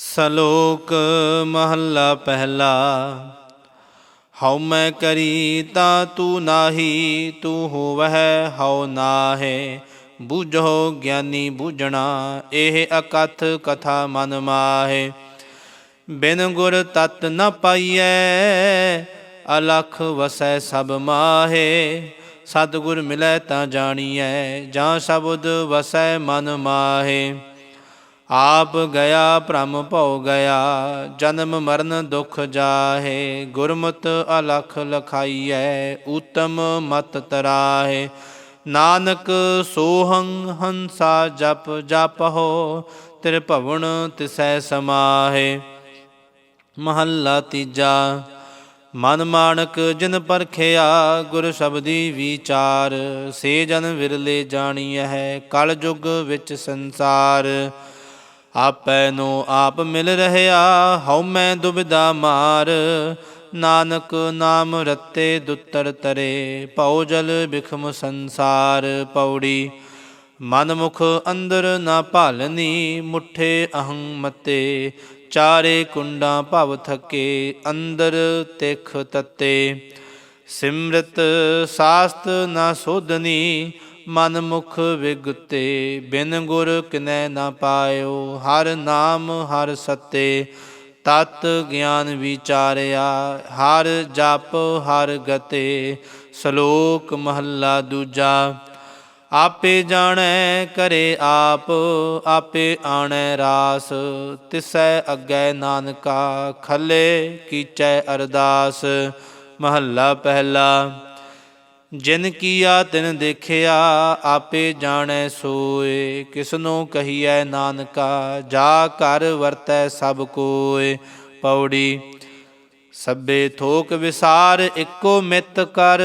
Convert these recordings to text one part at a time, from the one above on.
ਸਲੋਕ ਮਹੱਲਾ ਪਹਿਲਾ, ਹਉ ਮੈਂ ਕਰੀ ਤਾ ਤੂ ਨਾਹੀ, ਤੂ ਹੋਵਹਿ, ਹਉ ਨਾਹੇ, ਬੁਝੋ ਗਿਆਨੀ ਬੂਝਣਾ, ਇਹ ਅਕਥ ਕਥਾ ਮਨ ਮਾਹੇ। ਬਿਨ ਗੁਰ ਤਤ ਨ ਪਾਈਐ, ਅਲਖ ਵਸੈ ਸਭ ਮਾਹੇ। ਸਤਿਗੁਰ ਮਿਲੈ ਤਾਂ ਜਾਣੀਐ, ਜਾਂ ਸ਼ਬਦ ਵਸੈ ਮਨ ਮਾਹੇ। ਆਪ ਗਿਆ ਭ੍ਰਮ ਭਉ ਗਿਆ, ਜਨਮ ਮਰਨ ਦੁਖ ਜਾਹੇ, ਗੁਰਮਤ ਅਲਖ ਲਖਾਈਐ, ਊਤਮ ਮਤ ਤਰਾਹੇ। ਨਾਨਕ ਸੋਹੰ ਹੰਸਾ ਜਪ ਜਪਹੁ ਤਿਰ ਭਵਨ ਤਿਸੈ ਸਮਾਹੇ। ਮਹੱਲਾ ਤੀਜਾ, ਮਨ ਮਾਣਕ ਜਿਨ ਪਰਖਿਆ, ਗੁਰ ਸ਼ਬਦੀ ਵਿਚਾਰ, ਸੇ ਜਨ ਵਿਰਲੇ ਜਾਣੀਐ ਕਲ ਯੁਗ ਵਿੱਚ ਸੰਸਾਰ। ਆਪੈ ਨੂੰ ਆਪ ਮਿਲ ਰਹਿਆ, ਹਉ ਮੈਂ ਦੁਬਿਧਾ ਮਾਰ। ਨਾਨਕ ਨਾਮ ਰਤੇ ਦੁੱਤਰ ਤਰੇ ਭਉ ਜਲ ਬਿਖਮ ਸੰਸਾਰ ਪੌੜੀ। ਮਨ ਮੁਖ ਅੰਦਰ ਨਾ ਭਾਲਨੀ, ਮੁਠੇ ਅਹੰ ਮਤੇ। ਚਾਰੇ ਕੁੰਡਾਂ ਭਵ ਥਕੇ, ਅੰਦਰ ਤਿਖ ਤਤੇ। ਸਿਮਰਤ ਸਾਸਤ ਨਾ ਸੋਧਨੀ ਮਨ ਮੁਖ ਵਿਗਤੇ, ਬਿਨ ਗੁਰ ਕਿਨੈ ਨਾ ਪਾਇਓ, ਹਰ ਨਾਮ, ਹਰ ਸਤੇ, ਤਤ ਗਿਆਨ ਵਿਚਾਰਿਆ, ਹਰ ਜਪ, ਹਰ ਗਤੇ, ਸ਼ਲੋਕ ਮਹੱਲਾ ਦੂਜਾ। ਆਪੇ ਜਾਣੈ, ਕਰੇ ਆਪ, ਆਪੇ ਆਣੈ ਰਾਸ, ਤਿਸੈ ਅੱਗੇ ਨਾਨਕਾ, ਖੱਲੇ ਕੀਚੈ ਅਰਦਾਸ। ਮਹੱਲਾ ਪਹਿਲਾ। ਜਿਨ ਕੀਆ ਤਿਨ ਦੇਖਿਆ, ਆਪੇ ਜਾਣੈ ਸੋਏ। ਕਿਸਨੋ ਕਹੀਐ ਨਾਨਕਾ, ਜਾ ਘਰ ਵਰਤੈ ਸਭ ਕੋਏ। ਪੌੜੀ ਸਭੇ ਥੋਕ ਵਿਸਾਰ, ਇੱਕੋ ਮਿਤ ਕਰ।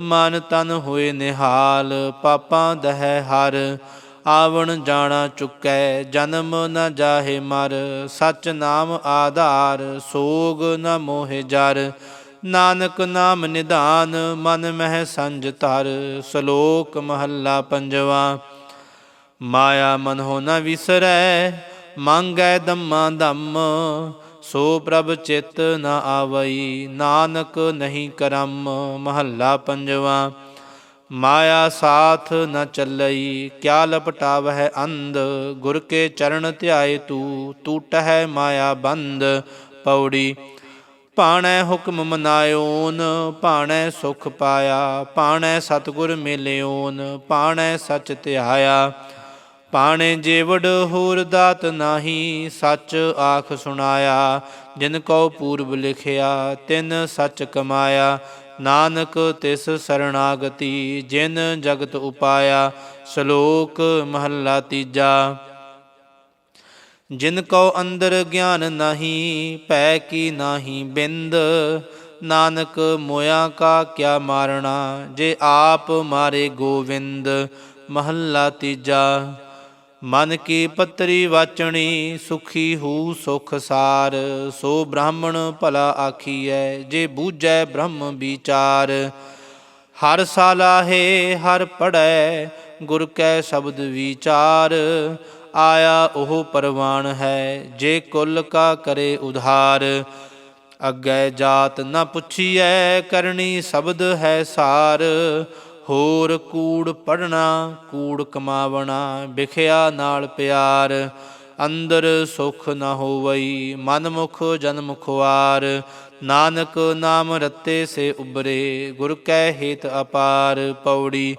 ਮਨ ਤਨ ਹੋਏ ਨਿਹਾਲ, ਪਾਪਾਂ ਦਹਿ ਹਰ। ਆਵਣ ਜਾਣਾ ਚੁੱਕੈ, ਜਨਮ ਨ ਜਾਹੇ ਮਰ। ਸਚ ਨਾਮ ਆਧਾਰ, ਸੋਗ ਨ ਮੋਹਿ ਜਰ। ਨਾਨਕ ਨਾਮ ਨਿਧਾਨ, ਮਨ ਮਹਿ ਸੰਜ ਧਰ, ਸ਼ਲੋਕ ਮਹੱਲਾ ਪੰਜਵਾ। ਮਾਇਆ ਮਨ ਹੋ ਨ ਵਿਸਰੈ, ਮੰਗੈ ਦਮਾ ਦਮ, ਸੋ ਪ੍ਰਭ ਚਿਤ ਨ ਆਵਈ, ਨਾਨਕ ਨਹੀਂ ਕਰਮ, ਮਹੱਲਾ ਪੰਜਵਾ। ਮਾਇਆ ਸਾਥ ਨ ਚੱਲਈ, ਕਿਆ ਲਪਟਾਵਹਿ ਅੰਧ, ਗੁਰ ਕੇ ਚਰਨ ਧਿਆਏ ਤੂ ਟੂਟਹਿ ਮਾਇਆ ਬੰਦ, ਪੌੜੀ। ਭਾਣੈ ਹੁਕਮ ਮਨਾਇਓਨ, ਭਾਣੈ ਸੁਖ ਪਾਇਆ, ਭਾਣੈ ਸਤਗੁਰ ਮਿਲਿਓਨ, ਭਾਣੈ ਸਚ ਧਿਆਇਆ। ਪਾਣੇ ਜੀਵੜ ਹੋਰ ਦਾਤ ਨਾਹੀ, ਸੱਚ ਆਖ ਸੁਣਾਇਆ। ਜਿਨ ਕੋ ਪੂਰਬ ਲਿਖਿਆ, ਤਿਨ ਸੱਚ ਕਮਾਇਆ। ਨਾਨਕ ਤਿਸ ਸਰਣਾਗਤੀ, ਜਿਨ ਜਗਤ ਉਪਾਇਆ, ਸ਼ਲੋਕ ਮਹੱਲਾ ਤੀਜਾ। ਜਿਨ ਕੋ ਅੰਦਰ ਗਿਆਨ ਨਹੀਂ, ਭੈ ਕੀ ਨਹੀਂ ਬਿੰਦ। ਨਾਨਕ ਮੋਇਆ ਕਾ ਕਿਆ ਮਾਰਣਾ, ਜੇ ਆਪ ਮਾਰੇ ਗੋਵਿੰਦ। ਮਹੱਲਾ ਤੀਜਾ, ਮਨ ਕੀ ਪਤਰੀ ਵਾਚਣੀ, ਸੁਖੀ ਹੂ ਸੁਖ ਸਾਰ। ਸੋ ਬ੍ਰਾਹਮਣ ਭਲਾ ਆਖੀਐ, ਜੇ ਬੂਝੈ ਬ੍ਰਹਮ ਵਿਚਾਰ। ਹਰ ਸਾਲਾਹੇ ਹਰ ਪੜੈ ਗੁਰ ਕੈ ਸ਼ਬਦ ਵਿਚਾਰ। ਆਇਆ ਉਹ ਪਰਵਾਨ ਹੈ, ਜੇ ਕੁੱਲ ਕਾ ਕਰੇ ਉਧਾਰ। ਅੱਗੇ ਜਾਤ ਨ ਪੁੱਛੀਐ, ਕਰਨੀ ਸ਼ਬਦ ਹੈ ਸਾਰ। ਹੋਰ ਕੂੜ ਪੜਨਾ ਕੂੜ ਕਮਾਵਣਾ, ਵਿਖਿਆ ਨਾਲ ਪਿਆਰ। ਅੰਦਰ ਸੁਖ ਨ ਹੋਵਈ ਮਨ ਮੁਖ ਜਨਮ ਖੁਆਰ। ਨਾਨਕ ਨਾਮ ਰਤੇ ਸੇ ਉਬਰੇ ਗੁਰ ਕੈ ਹੇਤ ਅਪਾਰ। ਪੌੜੀ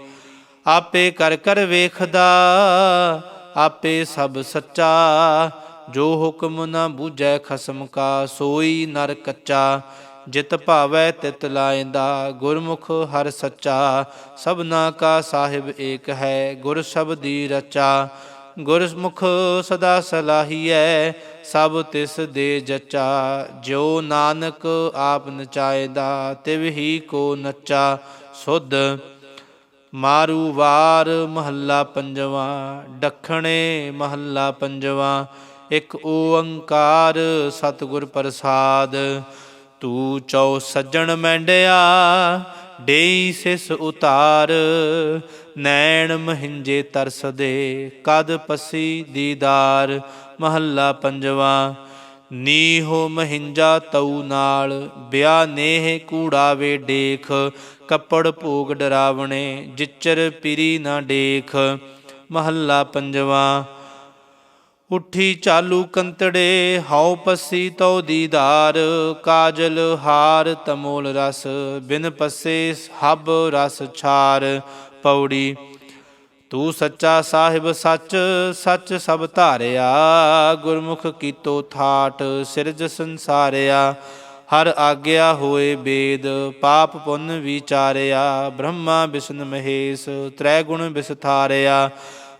ਆਪੇ ਕਰ ਕਰ ਵੇਖਦਾ ਆਪੇ ਸਭ ਸੱਚਾ, ਜੋ ਹੁਕਮ ਨਾ ਬੂਝੈ ਖਸਮ ਕਾ, ਸੋਈ ਨਰ ਕੱਚਾ। ਜਿਤ ਭਾਵੈ ਤਿਤ ਲਾਇਂਦਾ, ਗੁਰਮੁਖ ਹਰ ਸੱਚਾ। ਸਭਨਾ ਕਾ ਸਾਹਿਬ ਏਕ ਹੈ, ਗੁਰ ਸ਼ਬਦੀ ਰਚਾ। ਗੁਰਮੁਖ ਸਦਾ ਸਲਾਹੀਐ, ਸਭ ਤਿਸ ਦੇ ਜਚਾ। ਜੋ ਨਾਨਕ ਆਪ ਨਚਾਇਦਾ, ਤਿਵ ਹੀ ਕੋ ਨਚਾ। ਸੁਧ ਮਾਰੂ ਵਾਰ ਮਹੱਲਾ ਪੰਜਵਾ, ਡਖਣੇ ਮਹੱਲਾ ਪੰਜਵਾ, ਇੱਕ ਓੰਕਾਰ ਸਤਿਗੁਰ ਪ੍ਰਸਾਦ। ਤੂੰ ਚੌ ਸੱਜਣ ਮੈਂਡਿਆ, ਡੇਈ ਸਿਸ ਉਤਾਰ। ਨੈਣ ਮਹਿੰਜੇ ਤਰਸਦੇ, ਕਦ ਪਸੀ ਦੀਦਾਰ। ਮਹੱਲਾ ਪੰਜਵਾ ਨੀਹੋ ਮਹਿੰਜਾ ਤਉ ਨਾਲ, ਬਿਆ ਨੇਹ ਕੂੜਾਵੇ ਡੇਖ, ਕੱਪੜ ਭੋਗ ਡਰਾਵਣੇ, ਜਿਚਰ ਪਿਰੀ ਨਾ ਡੇਖ। ਮਹੱਲਾ ਪੰਜਵਾ, ਉੱਠੀ ਚਾਲੂ ਕੰਤੜੇ, ਹਉ ਪੱਸੀ ਤਉ ਦੀਦਾਰ, ਕਾਜਲ ਹਾਰ ਤਮੋਲ ਰਸ, ਬਿਨ ਪੱਸੇ ਹਬ ਰਸ ਛਾਰ। ਪੌੜੀ ਤੂੰ ਸੱਚਾ ਸਾਹਿਬ ਸੱਚ ਸੱਚ ਸਭ ਧਾਰਿਆ। ਗੁਰਮੁਖ ਕੀਤੋ ਥਾਟ, ਸਿਰਜ ਸੰਸਾਰਿਆ। ਹਰ ਆਗਿਆ ਹੋਏ ਬੇਦ, ਪਾਪ ਪੁੰਨ ਵਿਚਾਰਿਆ। ਬ੍ਰਹਮਾ ਵਿਸ਼ਨ ਮਹੇਸ਼ ਤ੍ਰੈ ਗੁਣ ਵਿਸਥਾਰਿਆ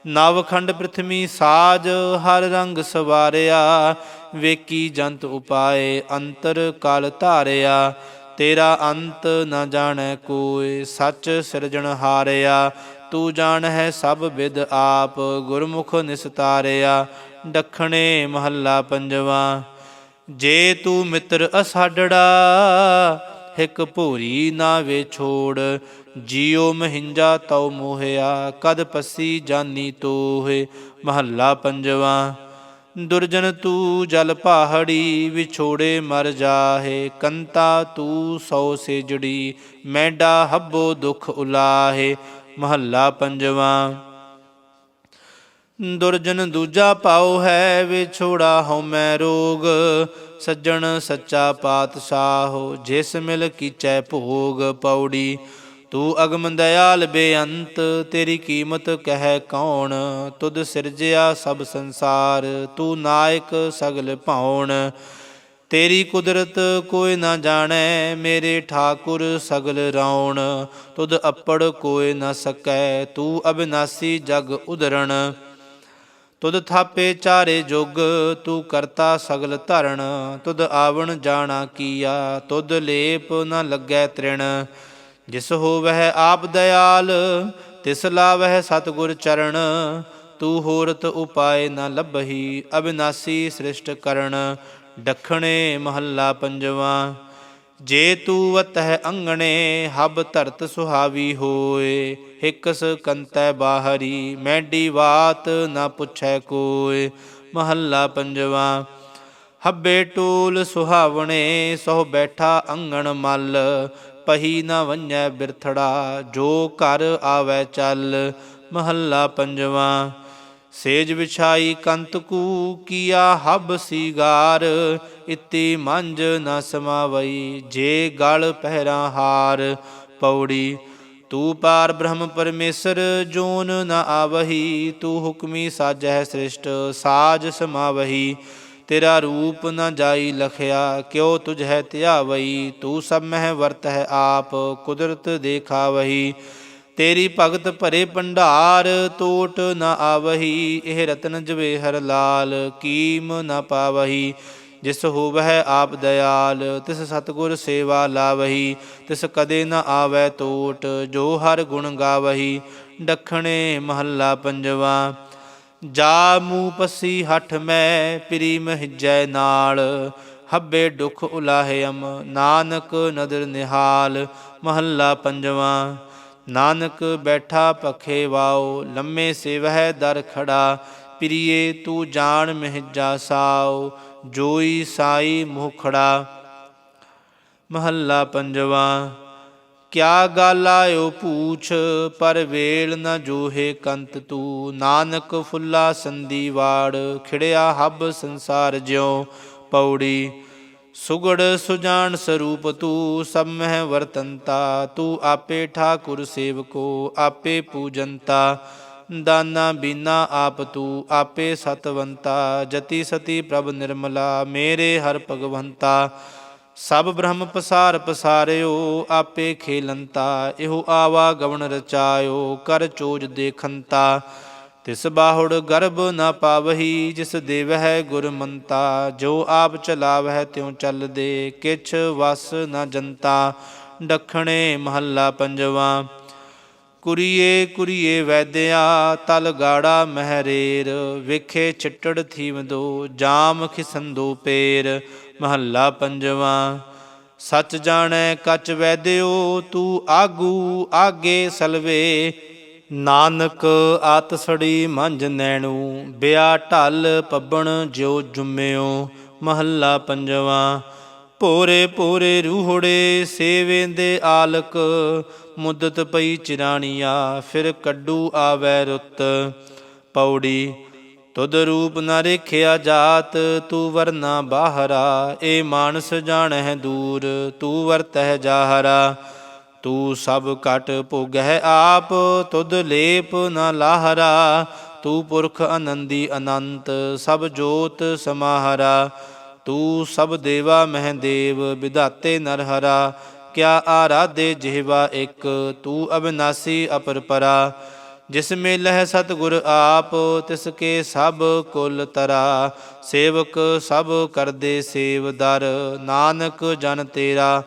ਨਵਖੰਡ ਪ੍ਰਥਮੀ ਸਾਜ, ਹਰ ਰੰਗ ਸਵਾਰਿਆ। ਵੇਕੀ ਜੰਤ ਉਪਾਏ, ਅੰਤਰ ਕਲ ਧਾਰਿਆ। ਤੇਰਾ ਅੰਤ ਨਾ ਜਾਣੈ ਕੋਇ ਸੱਚ ਸਿਰਜਣ ਹਾਰਿਆ। ਤੂੰ ਜਾਣ ਹੈ ਸਭ ਵਿਦ ਆਪ, ਗੁਰਮੁਖ ਨਿਸਤਾਰਿਆ, ਡਖਣੇ ਮਹੱਲਾ ਪੰਜਵਾ। ਜੇ ਤੂੰ ਮਿੱਤਰ ਅਸਾਡੜਾ ਹਿਕ ਭੂਰੀ ਨਾ ਵੇ ਛੋੜ। ਜੀਉ ਮਹਿੰਜਾ ਤਉ ਮੋਹਿਆ, ਕਦ ਪਸੀ ਜਾਨੀ ਤੋਹੇ, ਮਹੱਲਾ ਪੰਜਵਾ। ਦੁਰਜਨ ਤੂੰ ਜਲ ਪਹਾੜੀ, ਵਿਛੋੜੇ ਮਰ ਜਾਹੇ। ਕੰਤਾ ਤੂੰ ਸੋ ਸੇਜੜੀ, ਮੈਂਡਾ ਹੱਬੋ ਦੁਖ ਉਲਾਹੇ। ਮਹੱਲਾ ਪੰਜਵਾਂ। ਦੁਰਜਨ ਦੂਜਾ ਪਾਉ ਹੈ, ਵਿਛੋੜਾ ਹਉ ਮੈਂ ਰੋਗ। ਸੱਜਣ ਸੱਚਾ ਪਾਤਸ਼ਾਹ, ਜਿਸ ਮਿਲ ਕੀਚੈ ਭੋਗ ਪੌੜੀ। ਤੂੰ ਅਗਮ ਦਇਆਲ ਬੇਅੰਤ, ਤੇਰੀ ਕੀਮਤ ਕਹਿ ਕੌਣ? ਤੁਧ ਸਿਰਜਿਆ ਸਭ ਸੰਸਾਰ, ਤੂੰ ਨਾਇਕ ਸਗਲ ਭਾਉਣ। ਤੇਰੀ ਕੁਦਰਤ ਕੋਈ ਨਾ ਜਾਣੈ, ਮੇਰੇ ਠਾਕੁਰ ਸਗਲ ਰਾਉਣ ਤੁਧ ਅੱਪੜ ਕੋਈ ਨਾ ਸਕੈ, ਤੂੰ ਅਬਿਨਾਸੀ ਜਗ ਉਦਰਣ ਤੁਧ ਥਾਪੇ ਚਾਰੇ ਜੁਗ, ਤੂੰ ਕਰਤਾ ਸਗਲ ਧਰਣ। ਤੁਧ ਆਵਣ ਜਾਣਾ ਕੀਆ, ਤੁਧ ਲੇਪ ਨਾ ਲੱਗੈ ਤ੍ਰਿਣ। ਜਿਸ ਹੋਵਹਿ ਆਪ ਦਇਆਲ, ਤਿਸ ਲਾਵਹਿ ਸਤਗੁਰ ਚਰਨ ਤੂੰ ਹੋਰਤ ਉਪਾਏ ਨ ਲੱਭਹੀ, ਅਬਿਨਾਸੀ ਸ੍ਰਿਸ਼ਟ ਕਰਨ। ਡਖਣੇ ਮਹੱਲਾ ਪੰਜਵਾ, ਜੇ ਤੂੰ ਵਤਹਿ ਅੰਗਣੇ, ਹਬ ਧਰਤ ਸੁਹਾਵੀ ਹੋਏ, ਹਿਕਸ ਕੰਤੈ ਬਾਹਰੀ, ਮੈਡੀ ਬਾਤ ਨਾ ਪੁੱਛੈ ਕੋਏ। ਮਹੱਲਾ ਪੰਜਵਾ, ਹੱਬੇ ਟੂਲ ਸੁਹਾਵਣੇ ਸੋ ਬੈਠਾ ਅੰਗਣ ਮਲ, ਪਹੀ ਨਾ ਵੰਜੈ ਬਿਰਥੜਾ, ਜੋ ਘਰ ਆਵੈ ਚੱਲ। ਮਹੱਲਾ ਪੰਜਵਾ ਸੇਜ ਵਿਛਾਈ ਕੰਤਕੂ ਕੀਆ ਹਬ ਸੀਗਾਰ, ਇਤੀ ਮੰਜ ਨ ਸਮਾਵਈ, ਜੇ ਗਲ ਪਹਿਰਾ ਹਾਰ। ਪੌੜੀ, ਤੂੰ ਪਾਰ ਬ੍ਰਹਮ ਪਰਮੇਸ਼ਰ, ਜੋਨ ਨ ਆਵਹੀ, ਤੂੰ ਹੁਕਮੀ ਸਾਜਹਿ ਸ੍ਰਿਸ਼ਟ, ਸਾਜ ਸਮਾਵਹੀ। ਤੇਰਾ ਰੂਪ ਨ ਜਾਈ ਲਖਿਆ, ਕਿਉ ਤੁਝ ਹੈ ਧਿਆਵਈ, ਤੂੰ ਸਭ ਮਹਿ ਵਰਤ ਹੈ ਆਪ, ਕੁਦਰਤ ਦੇਖਾਵਹੀ। ਤੇਰੀ ਭਗਤ ਭਰੇ ਭੰਡਾਰ ਟੋਟ ਨਾ ਆਵਹੀ, ਇਹ ਰਤਨ ਜਵੇ ਹਰ ਲਾਲ, ਕੀਮ ਨਾ ਪਾਵਹੀ। ਜਿਸ ਹੋਵਹਿ ਆਪ ਦਇਆਲ, ਤਿਸ ਸਤਗੁਰ ਸੇਵਾ ਲਾਵਹੀ। ਤਿਸ ਕਦੇ ਨਾ ਆਵੈ ਟੋਟ ਜੋ ਹਰ ਗੁਣ ਗਾਵਹੀ। ਡਖਣੇ ਮਹੱਲਾ ਪੰਜਵਾ, ਜਾ ਮੂ ਪਸੀ ਹਠ ਮੈਂ, ਪ੍ਰੀ ਮਹਿਜੈ ਨਾਲ। ਹੱਬੇ ਦੁਖ ਉਲਾਹਿਅਮ ਨਾਨਕ ਨਦਰ ਨਿਹਾਲ, ਮਹੱਲਾ ਪੰਜਵਾ। ਨਾਨਕ ਬੈਠਾ ਪਖੇ ਵਾਓ, ਲੰਮੇ ਸੇਵਹਿ ਦਰ ਖੜਾ, ਪ੍ਰੀਏ ਤੂੰ ਜਾਣ ਮਹਿਜਾ ਸਾਓ ਜੋਈ ਸਾਈ ਮੁਖੜਾ ਮਹੱਲਾ ਪੰਜਵਾ, ਕਿਆ ਗਾਲ ਆਇਓ ਪੂਛ, ਪਰ ਵੇਲ ਨ ਜੋਹੇ ਕੰਤ ਤੂੰ। ਨਾਨਕ ਫੁੱਲਾ ਸੰਦੀ ਵਾੜ, ਖਿੜਿਆ ਹੱਬ ਸੰਸਾਰ ਜਿਉ, ਪੌੜੀ। ਸੁਗੜ ਸੁਜਾਨ ਸਰੂਪ ਤੂੰ ਸਭ ਮਹਿ ਵਰਤੰਤਾ, ਤੂੰ ਆਪੇ ਠਾਕੁਰ ਸੇਵਕੋ, ਆਪੇ ਪੂਜੰਤਾ। ਦਾਨਾ ਬੀਨਾ ਆਪ ਤੂੰ ਆਪੇ ਸਤਵੰਤਾ, ਜਤੀ ਸਤੀ ਪ੍ਰਭ ਨਿਰਮਲਾ, ਮੇਰੇ ਹਰ ਭਗਵੰਤਾ। ਸਭ ਬ੍ਰਹਮ ਪਸਾਰ ਪਸਾਰਿਓ, ਆਪੇ ਖੇਲੰਤਾ, ਇਹੋ ਆਵਾ ਗਵਨ ਰਚਾਇਓ, ਕਰ ਚੋਜ ਦੇਖੰਤਾ। ਤਿਸ ਬਾਹੁੜ ਗਰਭ ਨ ਪਾਵਹੀ, ਜਿਸ ਦੇਵਹਿ ਗੁਰਮੰਤਾ ਜੋ ਆਪ ਚਲਾਵਹਿ ਤਿਉ ਚੱਲਦੇ ਕਿਛ ਵਸ ਨ ਜੰਤਾ ਡਖਣੇ ਮਹੱਲਾ ਪੰਜਵਾ, ਕੁਰੀਏ ਕੁਰੀਏ ਵੈਦਿਆ, ਤਲ ਗਾੜਾ ਮਹਿਰੇਰ, ਵੇਖੇ ਛਿੱਟੜ ਥੀਵਦੋ ਜਾਮ ਖਿਸੰਦੋ ਪੇਰ। ਮਹੱਲਾ ਪੰਜਵਾ, ਸੱਚ ਜਾਣੈ ਕਚ ਵੈਦਿਓ, ਤੂੰ ਆਗੂ ਆਗੇ ਸਲਵੇ। ਨਾਨਕ ਆਤਸੜੀ ਮੰਜ ਨੈਣੂ, ਬਿਆ ਢਲ ਪੱਬਣ ਜਿਉ ਜੁਮਿਓ, ਮਹੱਲਾ ਪੰਜਵਾ। ਭੋਰੇ ਭੋਰੇ ਰੂਹੜੇ ਸੇਵੇਂਦੇ ਆਲਕ, ਮੁੱਦਤ ਪਈ ਚਿਰਾਣੀਆ, ਫਿਰ ਕੱਡੂ ਆਵੈ ਰੁੱਤ। ਪੌੜੀ, ਤੁਧ ਰੂਪ ਨ ਰੇਖਿਆ ਜਾਤ, ਤੂੰ ਵਰਨਾ ਬਾਹਰਾ ਏ ਮਾਨਸ ਜਾਣਹਿ ਦੂਰ, ਤੂੰ ਵਰਤਹਿ ਜਾਹਰਾ। ਤੂੰ ਸਭ ਘਟ ਭੋਗਹਿ ਆਪ, ਤੁਧ ਲੇਪ ਨ ਲਾਹਰਾ। ਤੂੰ ਪੁਰਖ ਅਨੰਦੀ ਅਨੰਤ, ਸਭ ਜੋਤ ਸਮਾਹਰਾ। ਤੂੰ ਸਭ ਦੇਵਾ ਮਹਿ ਦੇਵ, ਵਿਧਾਤੇ ਨਰਹਰਾ। ਕਿਆ ਆਰਾਧੇ ਜਿਹਵਾ ਇੱਕ, ਤੂੰ ਅਬਿਨਾਸੀ ਅਪਰਪਰਾ। ਜਿਸ ਮੇ ਲਹਿ ਸਤਿਗੁਰ ਆਪ, ਤਿਸ ਕੇ ਸਭ ਕੁਲ ਤਰਾ। ਸੇਵਕ ਸਭ ਕਰਦੇ ਸੇਵਦਰ ਨਾਨਕ ਜਨ ਤੇਰਾ।